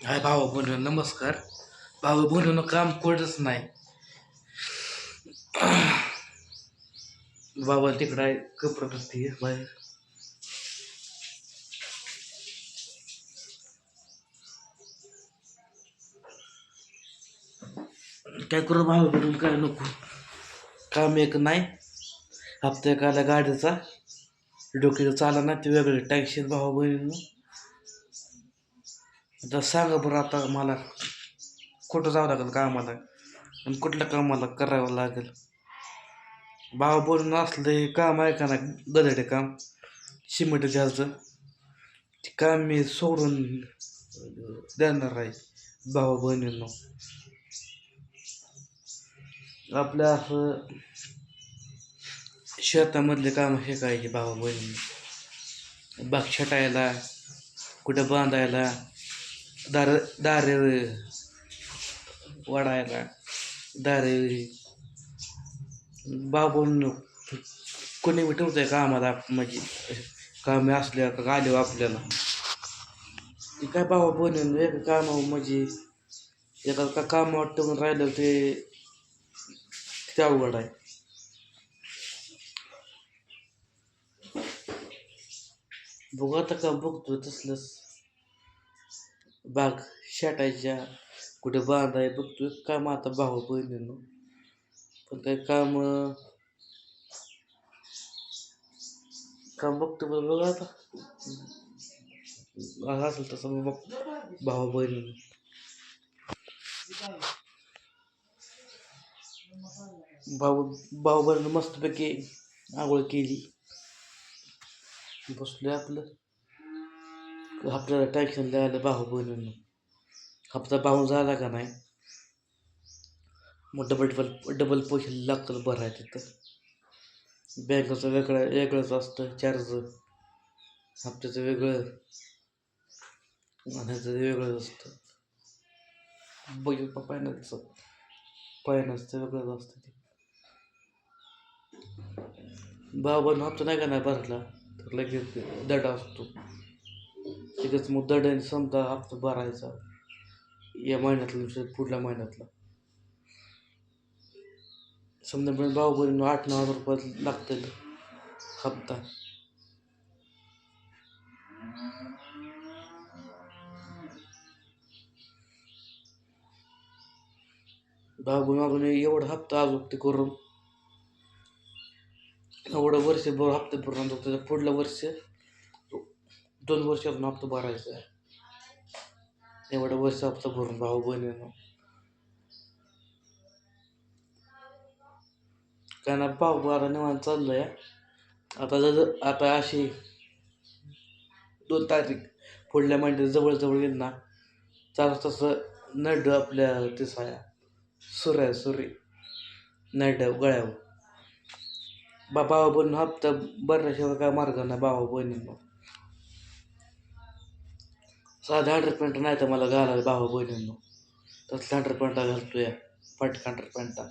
हाय भाऊ बोलून नमस्कार. भाऊ बोलून काम कोडच नाही. बाबा तिकडं आहे कपडे बसते बाहेर. काय करू भाऊ बोलून काय नको. काम एक नाही. हप्ता एक गाडीचा. डोक्याचं चाला ना ते वेगळे टॅक्सी भाऊ बहिणी जर सांगा बरं आता मला कुठं जावं लागेल कामाला? आणि कुठल्या कामाला करावं लागेल? भाव बोलून असलं हे काम आहे का ना गदडे काम. सिमेंट घ्यायचं ते काम मी सोडून देणार आहे भावा बहिणींनो. आपल्या असं शेतामधले काम हे काय की बहिणी बाग छटायला कुठं बांधायला दार दारे वाढायला दारे बाबून कोणी बी ठेवतंय कामाला म्हणजे कामे असल्या का आले आपल्याला? ते काय बाबा बनवून एका कामावर म्हणजे एका का कामावर ठेवून राहिलं ते ते अवघड आहे. बघू आता का बघतो तसलंच. बाग शेटायच्या कुठे बांधाय बघतोय. काम आता भाऊ बहिणीनं. पण काय काम काम बघतो बरं बघा आता. असेल तसं बघ भाऊ बहिणीनं. भाऊ भाऊ बहिणीनं मस्तपैकी आंघोळ केली. बसलोय आपलं. आपल्याला टेन्शन द्यायला भाऊ बहिणींना हप्ता पाहून झाला का नाही। मग डबल डबल डबल पैसे लागतात बरं आहे तिथं बँकेचं वेगळं वेगळंच असतं चार्ज हप्त्याचं वेगळं आणि वेगळंच असतं बजेट पायनाचं पायनाचं वेगळंच असतं ते बाबांना हप्ता नाही का नाही भरला तर लगेच दडा असतो लगेच मुद्दा दडाने समजा हप्ता भरायचा. या महिन्यातला पुढल्या महिन्यातला. समजा पण भाऊ बहिणी आठ नऊ हजार रुपये लागतील हप्ता. भाऊ मागून एवढा हप्ता अजून ते करून एवढं वर्ष भर हप्ते भरून त्याच्या पुढलं वर्ष दोन वर्ष अजून हप्ता भरायचा आहे. एवढं वर्ष हप्ता भरून भाऊ बहिणीनं. काय ना भाऊ बारा निवांत चाललंय. आता जर आता अशी दोन तारीख पुढल्या महिन्यात जवळजवळ येईल ना चालू तसं नड आपल्या तिसाया सुऱ्या सुरी नड गळ्यावर. बा भावा बहिणी हप्ता भरण्याशिवाय काय मार्ग नाही भावा बहिणींना. साधा हंड्रेड पॅन्ट नाही तर मला घालायला भावा बहिणींनो. तसल्या हंड्रेड पॅन्टा घालतोय. फाटक हंड्रेड पॅन्टा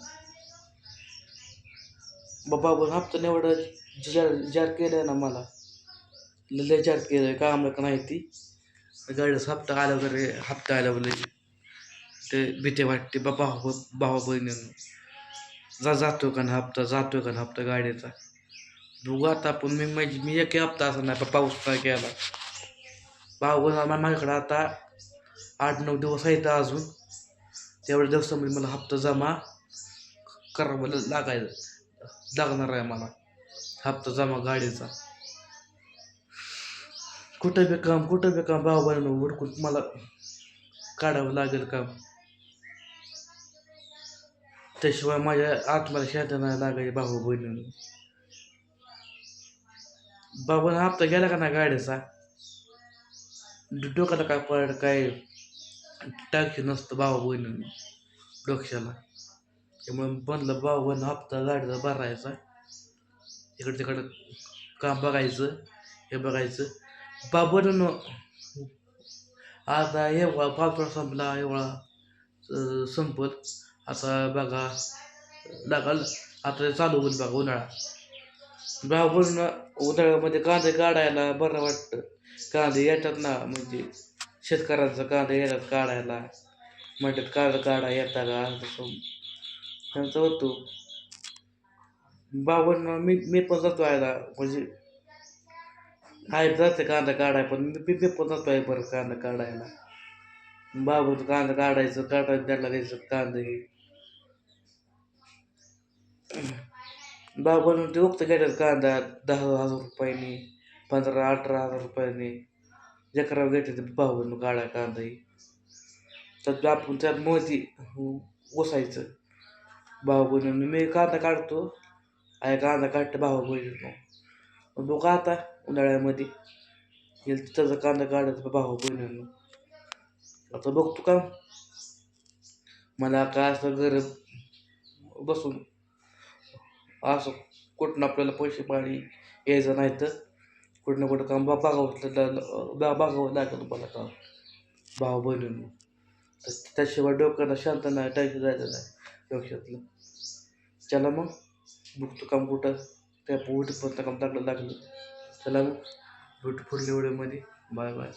बाबा पण हप्ता एवढं जार जार केलं ना मला. लय जार केलं काम का नाही ती. गाडीचा हप्ता आला वगैरे हप्ता आला वगैरे ते भीती वाटते. बाबा हो, भावा बहिणींनो. जा जातो का ना हप्ता? जातो का ना हप्ता गाडीचा? बघू आता आपण. मी माझी मी एक हप्ता असं नाही पाऊस नाही केला? भाऊ माझ्याकडं आता आठ नऊ दिवस आहेत अजून. तेवढ्या दिवसामध्ये मला हप्ता जमा करावं लागाय लागणार आहे मला. हप्ता जमा गाडीचा. कुठं बी काम कुठं बी काम भाऊ बहिण उडकून मला काढावं लागेल काम. त्याशिवाय माझ्या आत्म्याला शांत नाही लागायचे भाऊ बहिणीनं बाबा हप्ता गेला का ना गाडीचा? डोक्याला काय पड काय टाकी नसतं बाबा बहिणीनं. डोक्याला. त्यामुळे बनलं बाबा बहिण हप्ता गाडीचा भरायचा. इकडं तिकडं काम बघायचं हे बघायचं. बाबून आता एवढा पावसाळा संपला एवढा संपत. आता बघा लागाल आता चालू होईल बघा उन्हाळा. बाबून उन्हाळ्यामध्ये कांदे काढायला बरं वाटतं. कांदे येतात ना म्हणजे शेतकऱ्यांचा कांदे येतात काढायला. म्हणतात कांदा काढा येता का तसं त्यांचं होतो. बाबांना मी मी पण जातो यायला म्हणजे आहे जाते कांदा काढाय पण मी मी पण जातो आहे बरं कांदा काढायला. बाबून कांदा काढायचं काढायचं त्याला द्यायचं कांदे. बाबांना ते उक्त घेतात कांदा दहा हजार रुपयाने पंधरा अठरा हजार रुपयाने. जकरावर घेते ते बाबांना काढा कांदा हे. त्यात आपण त्यात मोती ओसायचं भाऊ बहिणीनं मी कांदा काढतो. आहे कांदा काढते भाऊ बहिणीनं बघ आता उन्हाळ्यामध्ये. येईल त्याचा कांदा काढायचा भाऊ बहिणीनं आता बघतो का? मला काय असं घर बसून असं कुठनं आपल्याला पैसे पाणी यायचं नाही तर कुठं ना कुठं काम. बा बागावं बा लागेल लागलं मला काम. भाऊ बहिणीनं. तर त्याशिवाय डोक्याला शांत नाही टायचं जायचं नाही डोक्यातलं. चला मग. बुकतो काम कुठं? त्या उठपर्यंत काम चांगलं लागलं. चला मग. भेटू पुढल्या व्हिडिओमध्ये बाय बाय.